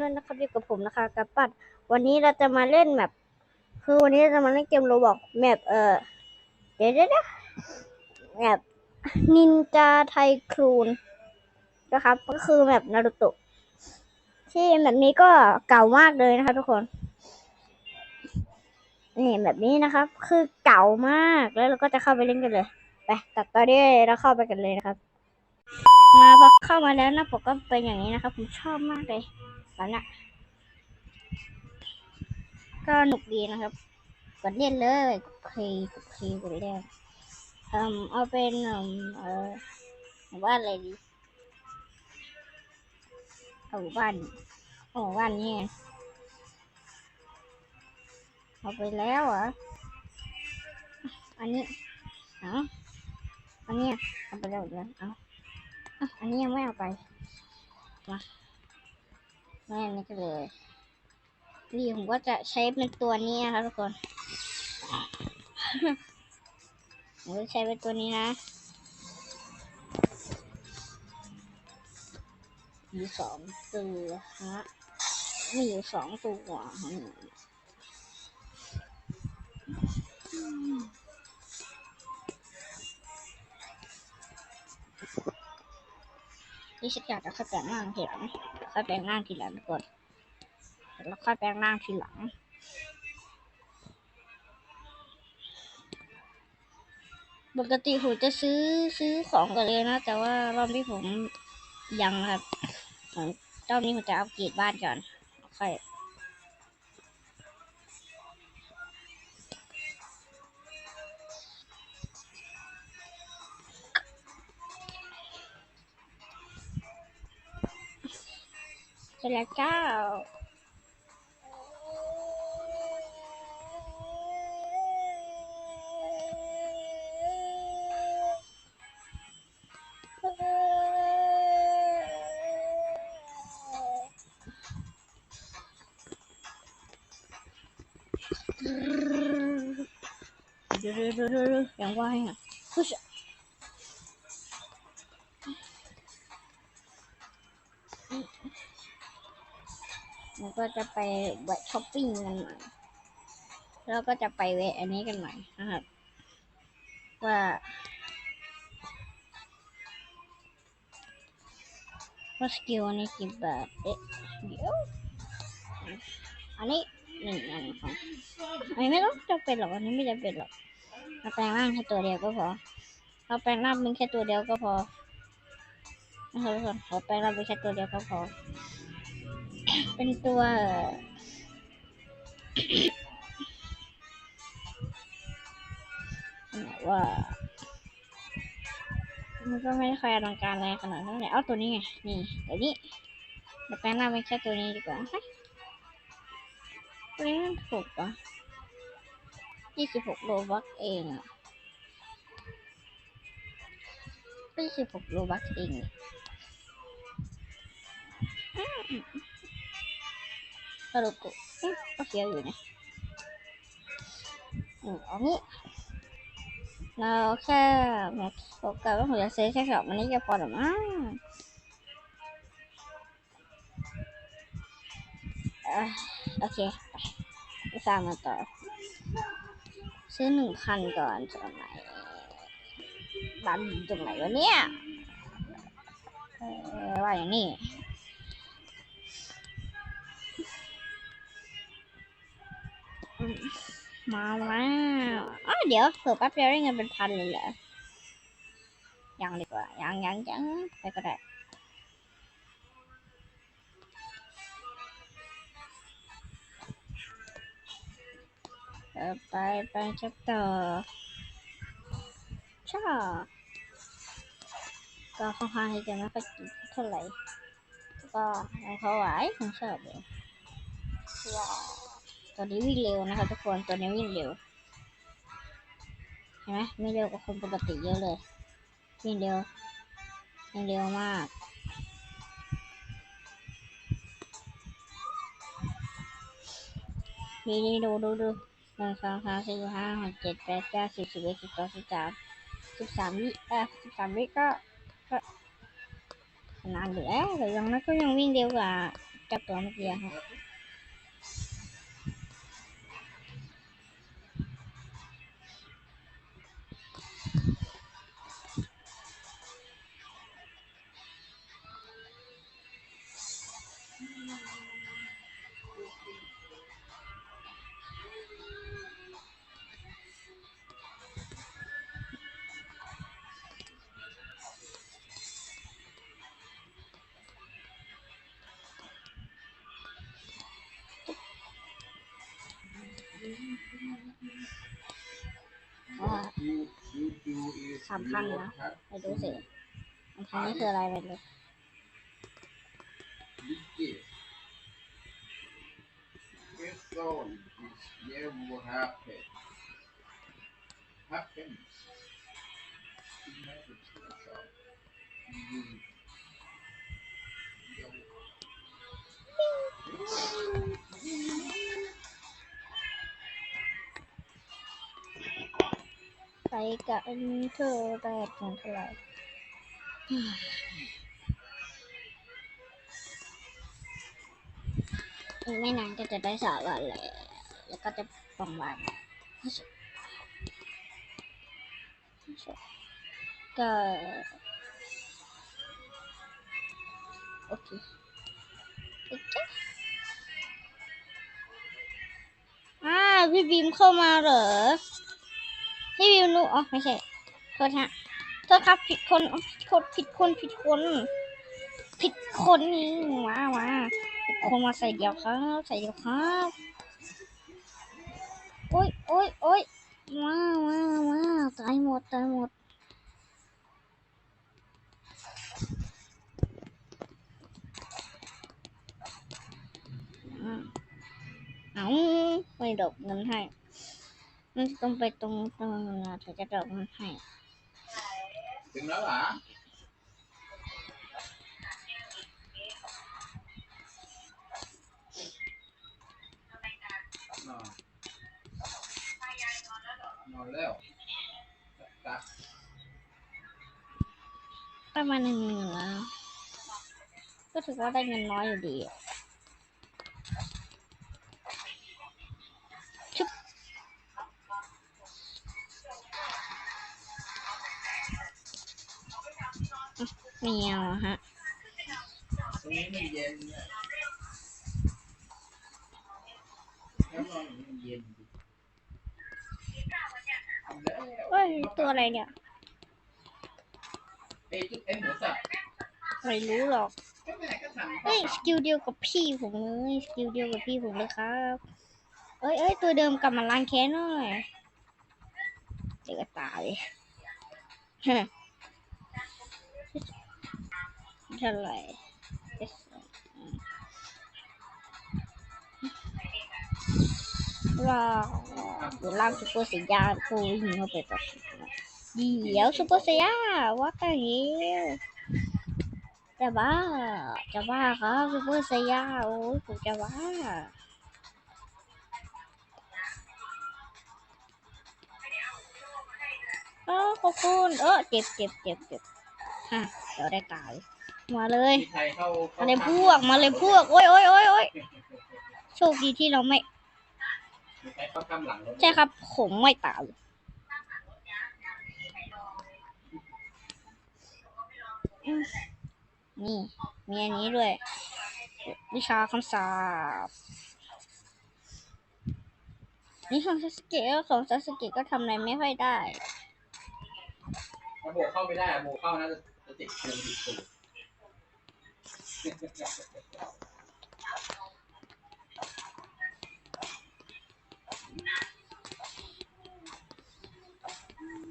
ด้วยนะครับอยู่กับผมนะคะกับปัด วันนี้เราจะมาเล่นแมปคือวันนี้เราจะมาเล่นเกมโรบอกแมปเออเดี๋ยวเดี๋ยวแมปนินจาไทครูนนะครับ ก็คือแมปนารูโตะที่แบบนี้ก็เก่ามากเลยนะคะทุกคนนี่แบบนี้นะครับ คือเก่ามากแล้วเราก็จะเข้าไปเล่นกันเลยไปตัดตอนนี้เราเข้าไปกันเลยนะครับ มาพอเข้ามาแล้วหนะผมก็เป็นอย่างนี้นะครับ ผมชอบมากเลย แบบนี้ก็หนุกดีนะครับ กดเล่นเลยกดเพลย์กดเพลย์กดเล่นเอ่มเอาเป็นเอ่อหมู่บ้านอะไรดีเอาหมู่บ้านเอาหมู่บ้านนี่เอาไปแล้วเหรออันนี้เอาอันเนี้ยเอาไปแล้วเหรอเอาะอันนี้ยังไม่เอาไปมา แม่นี่ก็เลยนี่ผมก็จะใช้เป็นตัวนี้นะครับทุกคนผมจะใช้เป็นตัวนี้นะมีสองตัวฮะมีอยู่สองตัวฮะ นี่ฉันอยากจะค่อยแปลงร่างทีหลังค่อยแปลงร่างทีหลังทุกคนแล้วค่อยแปลงร่างทีหลังปกติผมจะซื้อซื้อของกันเลยนะ แต่ว่ารอบนี้ผมยังครับผมรอบนี้ผมจะอัปเกรดบ้านก่อนค่อย เสร็จแล้วเจ้าเดี๋ จะไปแวะช้อปปิ้งกันหน่อยแล้วก็จะไปแวะอันนี้กันหน่อยนะครับ ว่าว่าสกิลอันนี้กี่บาทเอ๊ะเดี๋ยวอันนี้หนึ่งอันของอันนี้ไม่ต้องจำเป็นหรอกอันนี้ไม่จำเป็นหรอกเราแปลงร่างแค่ตัวเดียวก็พอเราแปลงร่างเป็นแค่ตัวเดียวก็พอนะครับทุกคนขอแปลงร่างเป็นแค่ตัวเดียวก็พอ เป็นตัวแบบว่ามันก็ไม่ได้ค่อยอลังการอะไรขนาดนั้นแหละเอาตัวนี้ไง นี่เดี๋ยวนี้เราแปลงร่าเป็นแค่ตัวนี้ดีกว่าฮะตัวนี้มันถูกปะยี่สิบหกโลบักเองอะยี่สิบหกโลบักเองอะอืม สรุปกูอืมก็เสียอยู่นะอันนี้เราแค่แบบโฟกัสว่าผมจะซื้อแค่สองมันนี้จะพอหรือมั้งเอ่อโอเคไปสร้างมาต่อ ซื้อหนึ่งพันก่อนจากไหนร้านตรงไหนวะเนี่ยว่าอย่างนี้ มมาแล้วอ๋อเดี๋ยวเผื่อแป๊บเดียวได้เงินเป็นพันเลยเหรอยังดีกว่ายังยังยังไปก็ได้เออไปไปชักต่อชอบก็ค่อนข้างที่จะไม่ค่อยกินเท่าไหร่ก็ให้เขาไหวผมชอบเลยว้าว ตัวนี้วิ่งเร็วนะคะทุกคนตัวนี้วิ่งเร็วเห็นไหมไม่เร็วกว่าคนปกติเยอะเลยวิ่งเร็ววิ่งเร็วมากนี่นี่ดูดูดูหนึ่งสองสามสี่ห้าหกเจ็ดแปดเก้าสิบสิบเอ็ดสิบสองสิบสามสิบสามวิเอ่อสิบสามวิก็ก็นานอยู่แล้วแต่ยังนั้นก็ยังวิ่งเร็วกว่าเจ้าตัวเมื่อกี้ฮะามข้างนะไปดูสิอันนี้คืออะไรไปดูเ This happen. Happen. ไปกันเธอแปดของเท่าไหร่อีกไม่นานก็จะได้สอบแล้วแหละแล้วก็จะปองวันก็โอเคโอเคอ่าพี่บีมเข้ามาเหรอ พี่วิวนูอ๋อไม่ใช่โทษฮะโทษครับผิดคนอ๋อผิดคนผิดคนผิดคนผิดคนนี่มามาผิดคนมาใส่เดียวครับ ใส่เดียวครับโอ้ยโอ้ยโอ้ยมามามาตายหมดตายหมดอ่าเอาไม่ดอกเงินให้ มันต้องไปตรงตรงนั้นนะถึงจะดอกมันให้ถึงแล้วเหรอนอนนอนแล้วตักประมาณหนึ่งหมื่นแล้ว ก็ถือว่าได้เงินน้อยอยู่ดีอะ เอาอะฮะตรงนี้มันเย็นเนี่ยวนอนอย่างนี้มันเฮ้ย ตัวอะไรเนี่ยไม่รู้หรอก เฮ้ย สกิลเดียวกับพี่ผมเลย สกิลเดียวกับพี่ผมเลยครับเอ้ยเอ้ยตัวเดิมกลับมาล้างแค้นหน่อยเจอกระตาย เท่าไหร่ว้าวเดี๋ยวล่างซุปเปอร์เซียากูยิงเข้าไปแบบเดี๋ยวซุปเปอร์เซียาว่ากันเงี้ยจะบ้า จะบ้าครับซุปเปอร์เซียาโอ้ยผมจะบ้าเออขอบคุณเออเจ็บเจ็บเจ็บเจ็บฮะเดี๋ยวได้ตาย มาเลยมีใครเข้ามาเลยพวกมาเลยพวกโอ้ยโอ้ยโอ้ยโอ้ยโชคดีที่เราไม่ มีใครเข้าข้างหลังรถใช่ครับ ผมไม่ตายอืมนี่ มีอันนี้ด้วย วิชาคำสาปนี่ของซาสเกะของซาสเกะก็ทำอะไรไม่ค่อยได้ ถ้าโบเข้าไม่ได้อะโบเข้าน่าจะจะติดเครื่องติดตูด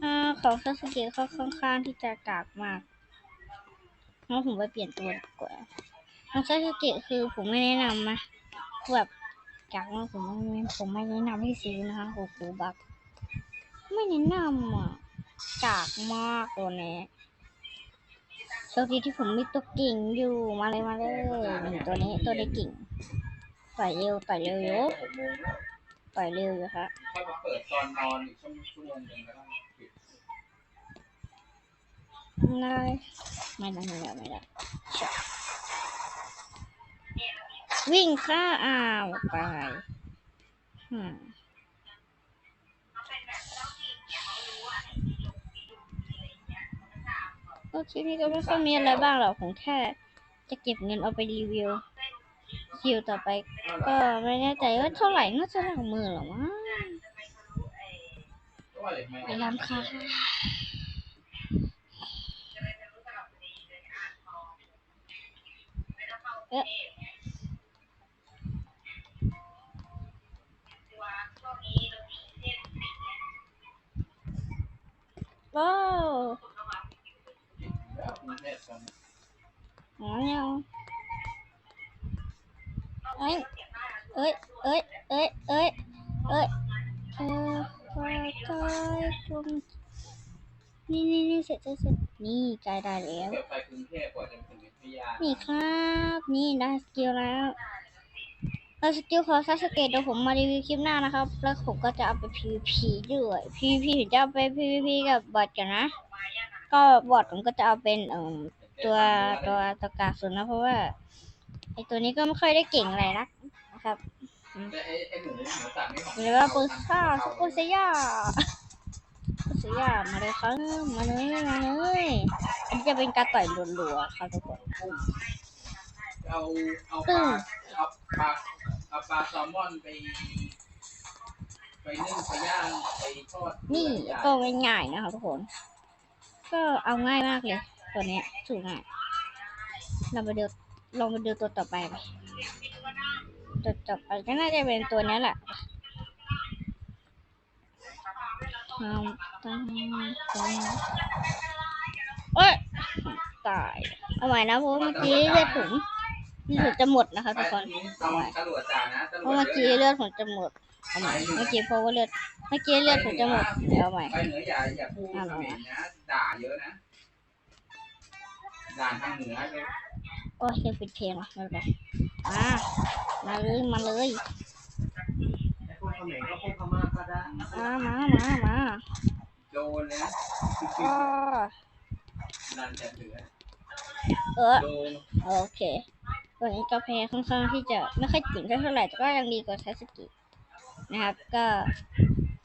อ่าของซาสเกะเขาค่อนข้างที่จะกากมากงั้นผมไปเปลี่ยนตัวดีกว่าของซาสเกะคือผมไม่แนะนำนะแบบกากมากผมไม่ผมไม่แนะนำให้ซื้อนะคะโอ้โหบัก ไม่แนะนำอะกากมากตัวนี้ ชคดีที่ผมมีตัวเก่งอยู่มาเลยมาเลยตัวนี้ตัวนี้เก่งต่อยเร็วต่อยเร็วอยู่หกโมงแล้วต่อยเร็วอยู่ครับค่อยมาเปิดตอนนอนอีกชั่วโมงนึงแล้วปิดไม่ได้ไม่ได้ไม่ได้ไม่ได้วิ่งข้าอ้าวไป ก็คลิปนี้ก็ไม่ค่อยมีอะไรบ้างหรอกผมแค่ จะเก็บเงินเอาไปรีวิวคิวต่อไป ก็ไม่แน่ใจว่าเท่าไหร่น่าจะหลักหมื่นหรอมั้งก็ว่าเลยไม่พยายามค่ะเอ๊ะว้าวแล้วกรุงเทพตอนนี้ อ๋อ เอ้ย เอ้ย เอ้ย เอ้ย เอ้ย เอ้ยเออคอยคอยกลมนี่นี่นี่เสร็จเสร็จเสร็จนี่กล้ได้แล้ว ไปกรุงเทพกว่าจะถึงอยุธยานี่ครับ นี่ได้สกิลแล้วแล้วสกิลของซาสเกตเดี๋ยวผมมารีวิวคลิปหน้านะครับ แล้วผมก็จะเอาไป PVP ด้วย PVP ถึงจะเอาไป PVP กับบอทกันนะ ก็บอทผมก็จะเอาเป็นเอ่อ ตัวตัวตัวกาสุนนะเพราะว่าไอตัวนี้ก็ไม่ค่อยได้เก่งอะไรนักนะครับแต่ไอ้ไอ้หนูหนูสัตว์นี่ของหรือว่าปูซ่าสปูเซียปูเซียมาเลยครับมาเลยมาเลยอันนี้จะเป็นการต่อยรัวๆครับทุกคนเอาเอาปลาเอาปลาเอาปลาแซลมอนไปไปนึ่งไปย่างไปทอดนี่ก็ง่ายๆนะครับทุกคน ก็เอาง่ายมากเลย ตัวเนี้ยสูงง่ายเราไปดูลองไปดูตัวต่อไปไปตัวต่อไปก็น่าจะเป็นตัวเนี้ยแหละเอาตั้งตั้งเอ้ยตายเอาใหม่นะเพราะว่าเมื่อกี้เลือดผมเลือดจะหมดนะคะทุกคนเอาตำรวจจ่านะตำเพรวราะจเมื่อกี้เลือดผมจะหมดเอาใหม่เมื่อกี้เพราะว่าเลือดเมื่อกี้เลือดผมจะหมดเดี๋ยวเอาใหม่ไปเหนืออย่าอย่าพูดเขมรนะด่าเยอะนะ ด่าทางเหนือเลยโอ้ยจะปิดเพลงว่ะไม่เป็นไรมามาเลยมาเลยไอ้พวกเขมรก็พวกพม่าก็ได้มามามามาโดนเลยนะอ้อดันแต่เหนือเออโดนโอเคตัวนี้กาแฟค่อนข้างที่จะไม่ค่อยถึงเท่าไหร่แต่ก็ยังดีกว่าไทสกินะครับ ก็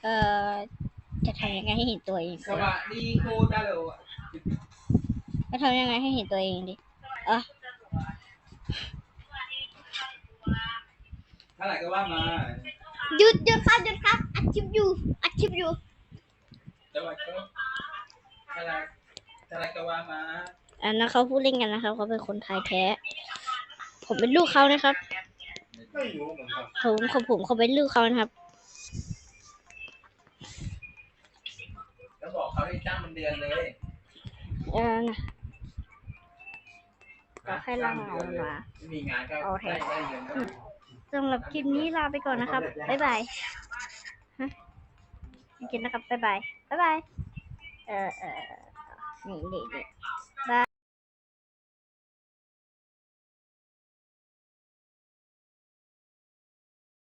เอ่อจะทำยังไงให้เห็นตัวเองสวัสดีโคตาโล จะทำยังไงให้เห็นตัวเองดิเท่าไหร่ก็ว่ามาหยุดหยุดครับหยุดครับ อัดคลิปอยู่ อัดคลิปอยู่สวัสดีเท่าไหร่เท่าไหร่ก็ว่ามาอันนั้นเขาพูดเล่นกันนะครับเขาเป็นคนไทยแท้ ผมเป็นลูกเขานะครับ ไม่รู้เหมือนกันผมของผมเขาเป็นลูกเขานะครับ แล้วบอกเขาให้จ้างมันเดือนเลย เออนะ ก็ให้เราเอามาไม่มีงานก็โอเคได้ได้เงินก็สำหรับคลิปนี้ลาไปก่อนนะครับ บ๊ายบายฮะจริงๆนะครับ บ๊ายบาย บ๊ายบาย เออเออนี่นี่นี่